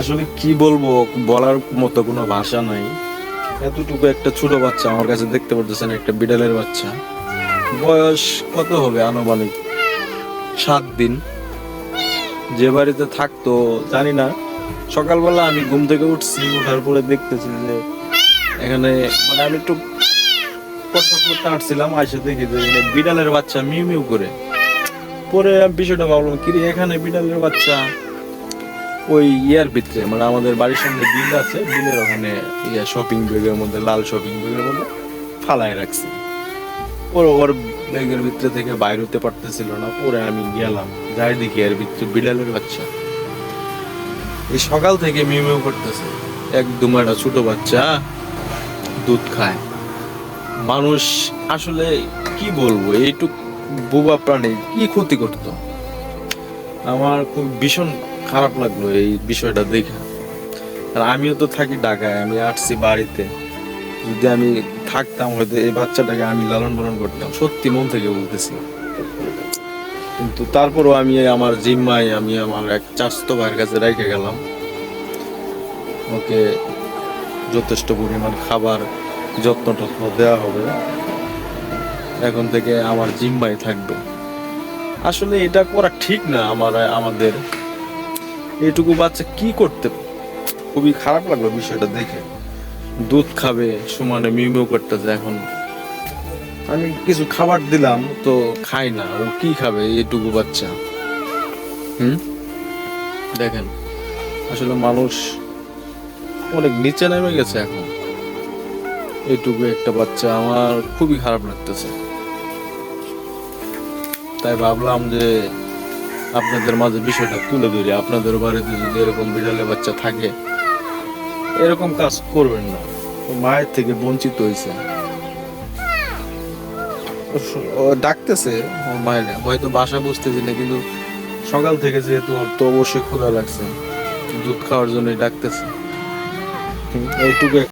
আসলে কি বলব, বলার মতো কোনো ভাষা নাই। এতটুকু একটা ছোট বাচ্চা আমার কাছে দেখতে পারতেছেন, একটা বিড়ালের বাচ্চা। বয়স কত হবে আনুমানিক? সাত দিন। যে বাড়িতে থাকতো, জানি না। সকালবেলা আমি ঘুম থেকে উঠছি ওঠার পরে দেখতেছি যে এখানে মানে আমি একটু কষ্ট করতে আসছিলাম আসে দেখি যে বিড়ালের বাচ্চা মিউ মিউ করে। পরে বিষয়টা ভাবলাম কি এখানে বিড়ালের বাচ্চা? ওই ইয়ার ভিতরে মানে আমাদের বাড়ির সামনে বিল আছে, বিলের ওখানে ইয়া শপিং ব্যাগের মধ্যে, লাল শপিং ব্যাগের মধ্যে ফালাই রাখছি। ওর ওর ব্যাগের ভিতরে থেকে বাইর হতে পারতেছিল না, পরে আমি গেলাম। যাই দেখি, এর ভিতরে বিড়ালের বাচ্চা। এই সকাল থেকে মিউ মিউ করতেছে। একদম একটা ছোট বাচ্চা, দুধ খায়। মানুষ আসলে কি বলব, এইটুক বোবা প্রাণী কি ক্ষতি করতো? আমার খুব ভীষণ খারাপ লাগল এই বিষয়টা দেখে। আর আমিও তো থাকি ঢাকায়, আমি আসছি বাড়িতে। যদি আমি থাকতাম, হয়তো এই বাচ্চাটাকে আমি লালন পালন করতাম। সত্যি মন থেকে বলতেছি। কিন্তু তারপরও আমি আমার জিম্মায় আমি আমার এক চাস্তো ভাইয়ের কাছে রেখে গেলাম। ওকে যথেষ্ট পরিমাণ খাবার যত্ন টত্ন দেওয়া হবে। এখন থেকে আমার জিম্মায় থাকবে। আসলে এটা করা ঠিক না আমার, আমাদের। এইটুকু বাচ্চা কি করতে খুবই খারাপ লাগল বিষয়টা দেখে। দুধ খাবে সমানে মিউ করতেছে এখন। আমি কিছু খাবার দিলাম। তো খাই না ও কি খাবে এটুকু বাচ্চা? হুম? দেখেন আসলে মানুষ অনেক নিচে নেমে গেছে এখন। এটুকু একটা বাচ্চা আমার খুবই খারাপ লাগতেছে। তাই ভাবলাম যে আপনাদের মাঝে বিষয়টা তুলে ধরি। আপনাদের বাড়িতে যদি এরকম বিড়ালের বাচ্চা থাকে, এরকম কাজ করবেন না। মায়ের থেকে বঞ্চিত হয়েছে। ডাকতেছে ওর মায়ের হয়তো বাসা বুঝতেছি না, কিন্তু সকাল থেকে যেহেতু ওর তো অবশ্যই খোলা লাগছে, দুধ খাওয়ার জন্যই ডাকতেছে। এইটুকু